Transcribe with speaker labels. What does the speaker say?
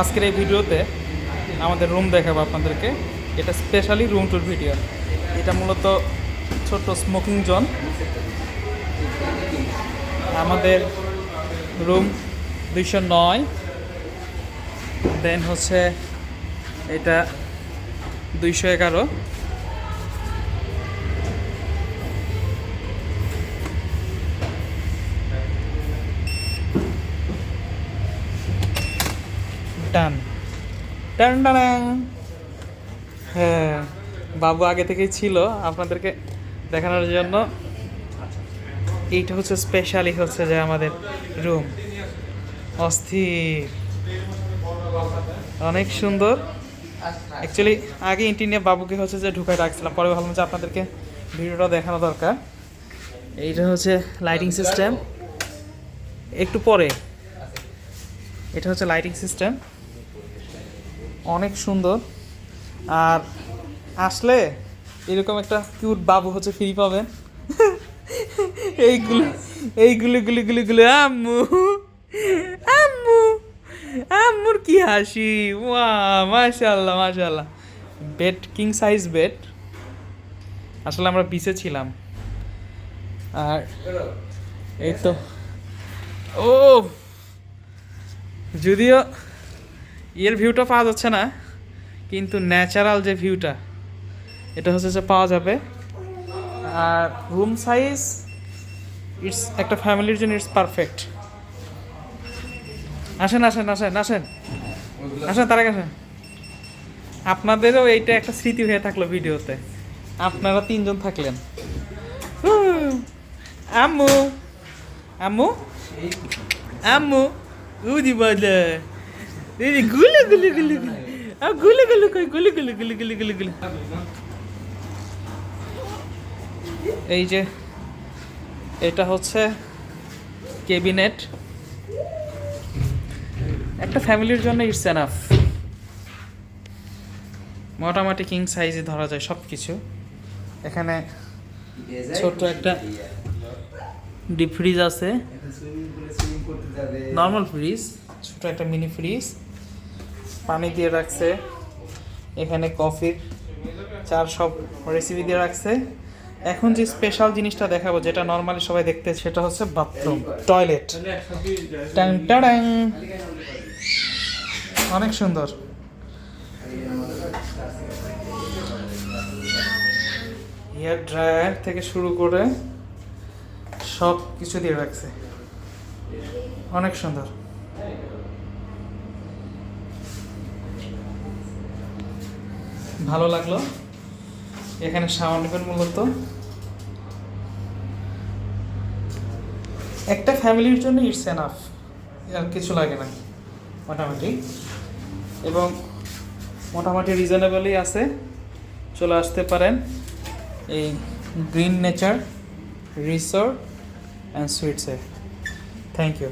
Speaker 1: আজকের এই ভিডিওতে আমাদের রুম দেখাবো আপনাদেরকে। এটা স্পেশালি রুম টুর ভিডিও এটা মূলত ছোট স্মোকিং জোন আমাদের রুম দুইশো নয়। দেন হচ্ছে এটা দুইশো এগারো। টান। টান টান হ্যাঁ বাবু আগে থেকেই ছিল আপনাদেরকে দেখানোর জন্য। এইটা হচ্ছে স্পেশালি হচ্ছে যে আমাদের রুম অস্থির। অনেক সুন্দর। অ্যাকচুয়ালি আগে ইন্টি নিয়ে বাবুকে হচ্ছে যে ঢুকায় রাখছিলাম। পরে ভাবলাম যে আপনাদেরকে ভিডিওটা দেখানো দরকার। এইটা হচ্ছে লাইটিং সিস্টেম একটু পরে। এটা হচ্ছে লাইটিং সিস্টেম অনেক সুন্দর। আর আসলে এরকম একটা কিউট বাবু হচ্ছে ফ্রি পাবেন। এইগুলো এইগুলো, গুলি গুলি গুলি, আম্মু আম্মু, আম্মুর কি হাসি? ওয়া মাশাল্লাহ মাশাল্লাহ বেড কিং সাইজ বেড আসলে আমরা পিছে ছিলাম। আর এই তো, ও, যদিও এর ভিউটা পাওয়া যাচ্ছে না, কিন্তু ন্যাচারাল যে ভিউটা এটা হচ্ছে যে পাওয়া যাবে। আর রুম সাইজ ইটস একটা ফ্যামিলির জন্য ইটস পারফেক্ট আসেন আসেন আসেন আসেন। আসেন তারা আসেন। আপনাদেরও এইটা একটা স্মৃতি হয়ে থাকল ভিডিওতে। আপনারা তিনজন থাকলেন। আম্মু আম্মু আম্মু, উদি বলে গুলে গুলে গুলে গুলে। আ গুলে গুলে কই গুলে গুলে গুলে গুলে গুলে গুলে। এই যে এটা হচ্ছে কেবিনেট একটা ফ্যামিলির জন্য ইটস এনাফ। মোটামুটি কিং সাইজে ধরা যায় সব কিছু এখানে ছোট্ট একটা ডিপ ফ্রিজ আছে। নর্মাল ফ্রিজ ছোট একটা মিনি ফ্রিজ। পানি দিয়ে রাখছে। এখানে কফির চার সব রেসিপি দিয়ে রাখছে। এখন যে স্পেশাল জিনিসটা দেখাবো, যেটা নর্মালি সবাই দেখতে, সেটা হচ্ছে বাথরুম টয়লেট টাং টাড়াং। অনেক সুন্দর। হেয়ার ড্রায়ার থেকে শুরু করে সব কিছু দিয়ে রাখছে। অনেক সুন্দর। ভালো লাগল। এখানে সাউন্ড নেবেন মূলত। একটা ফ্যামিলির জন্য ইটস এনাফ। আর কিছু লাগে না, মোটামুটি। এবং মোটামুটি রিজনেবলই আছে। চলে আসতে পারেন। এই green nature resort and সুইটসে। Thank you.